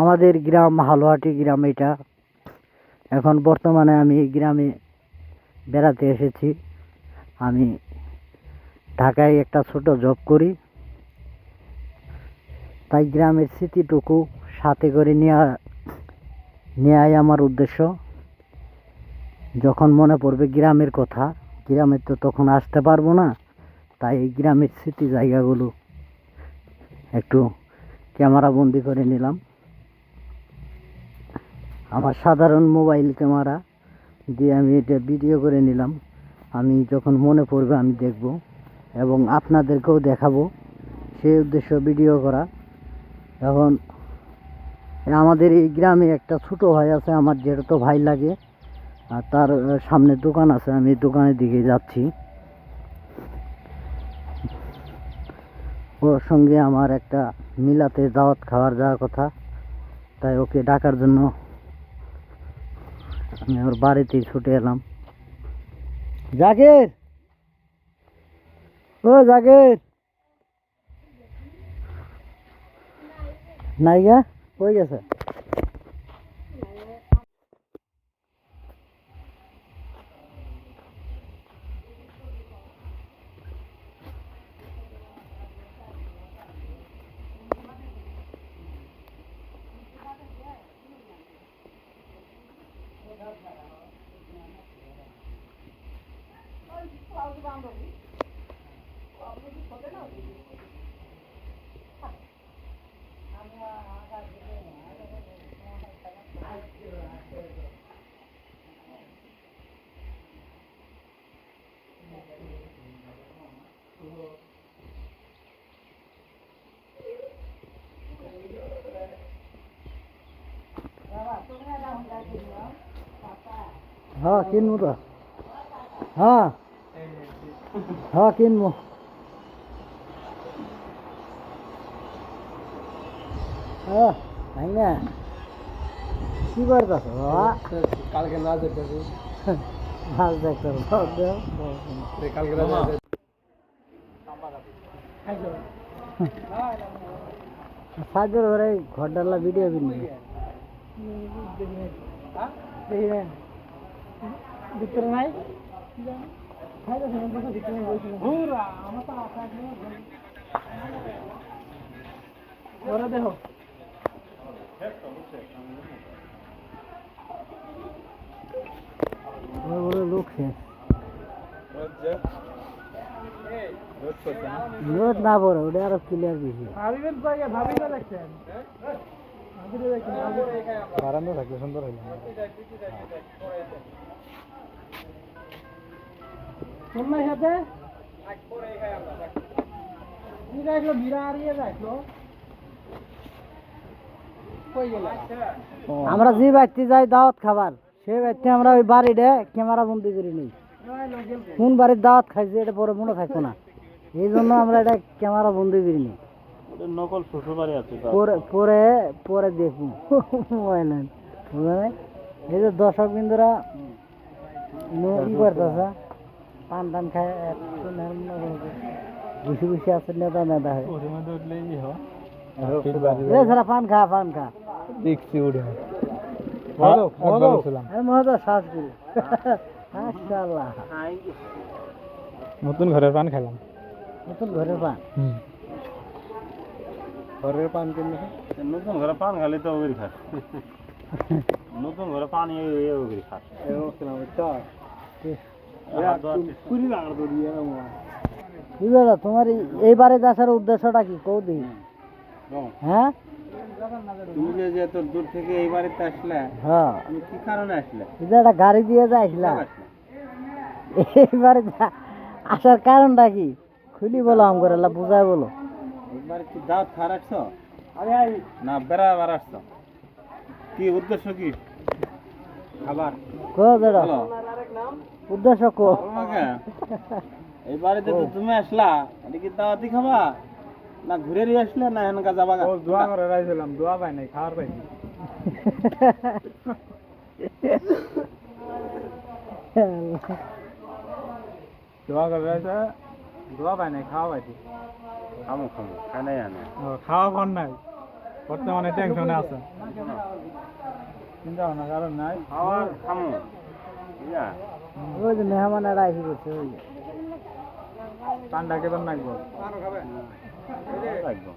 আমাদের গ্রাম, হালুয়াটি গ্রাম এটা। এখন বর্তমানে আমি গ্রামে বেড়াতে এসেছি। আমি ঢাকায় একটা ছোট জব করি। তাই গ্রামের স্মৃতিটুকু সাথে করে নেওয়া নেওয়াই আমার উদ্দেশ্য। যখন মনে পড়বে গ্রামের কথা, গ্রামে তো তখন আসতে পারব না। তাই এই গ্রামের স্মৃতি জায়গাগুলো একটু ক্যামেরা বন্দি করে নিলাম। আমার সাধারণ মোবাইল ক্যামেরা দিয়ে আমি এটা ভিডিও করে নিলাম। আমি যখন মনে পড়বে আমি দেখব এবং আপনাদেরকেও দেখাবো সেই উদ্দেশ্য ভিডিও করা। এখন আমাদের এই গ্রামে একটা ছোট ভাই আছে, আমার যেটা তো ভাই লাগে, আর তার সামনে দোকান আছে, আমি দোকানের দিকে যাচ্ছি। ওর সঙ্গে আমার একটা মিলাতে দাওয়াত খাওয়ার যাওয়ার কথা, তাই ওকে ডাকার জন্য আমি ওর বাড়িতেই ছুটে এলাম। জাকির! ও জাকির! নাইগা কই গেছে? হ্যাঁ কিনবো তো। হ্যাঁ। হ্যাঁ কিনবো। হ্যাঁ তাই না? কি করতেছ কালকে না যেতে মাছ দেখতে কালকে না করে ঘর ভিডিও কিনবি। ভিতরে নাই দেখো বড় বড় লোক শেষ রোদ না পড়ে ওটা আরো ক্লিয়ার বেশি বারান্দা থাকলে সুন্দর হইল। তোমার সাথে রাখল আমরা যে ব্যক্তি যাই দাওয়াত খাবার সেই ব্যক্তি আমরা ওই বাড়িটা ক্যামেরা বন্দি করে নিই কোন বাড়ির দাওয়াত খাইছে এটা পরে মনে থাকতো না। এই জন্য আমরা এটা ক্যামেরা বন্দি করে নিই নকল শ্বশুর বাড়ি আছে পরে পরে পরে দেখব। মোবাইল বুঝলেন এই যে দর্শক বিন্দুরা ই করতেছে? পান টান খায় একটু নেরম বসে বসে আছে নেতা নেতা হয়। ওর মধ্যে উঠলে ই হয়। এ সারা পান খা পান খা। দেখছি উঠে। মাশাআল্লাহ। নতুন ঘরের পান খেলাম নতুন ঘরের পান? ঘরের পান নতুন ঘরে পান খালি তো ওগিরি খাস। নতুন ঘরে পানি ওগিরি খাস। কুড়ি লাগার তো দিয়ে কি দাদা তোমার এইবারে এই আসার উদ্দেশ্যটা কি? কৌদি হ্যাঁ? তুমি যে যে তোর দূর থেকে এই বাড়িতে আসলে হ্যাঁ। কি কারণে আসলে? একটা গাড়ি দিয়ে যাইছিলা এইবারে আসার কারণটা কি? খুলি বলো আম করে বুঝাই বলো। একবার কি দাঁত খার আসছো না বেড়াবার আসছো। কি উদ্দেশ্য কি? খাবার? কো উদ্দেশ্য কো। এই বাড়িতে তো তুমি আসলা এটা কি দাওয়াতি খাবা না ঘুরে দিয়ে আসলে না এনকা যাবা গা? দোয়া করে রাইছিলাম দোয়া পাই নাই খাওয়ার পাই দোয়া করে রাইছে দোয়া পাই নাই খাওয়া পাইছি। খামো খামো খাই নাই আনে। খাওয়া পান নাই। বর্তমানে টেনশনে আছে। চিন্তা ভাবনা কারণ নাই। খাওয়ার খামো। ওই যে মেহমানেরা এসে বলছে ওই যে। ঠান্ডা কেতন নাকবো লাগবো।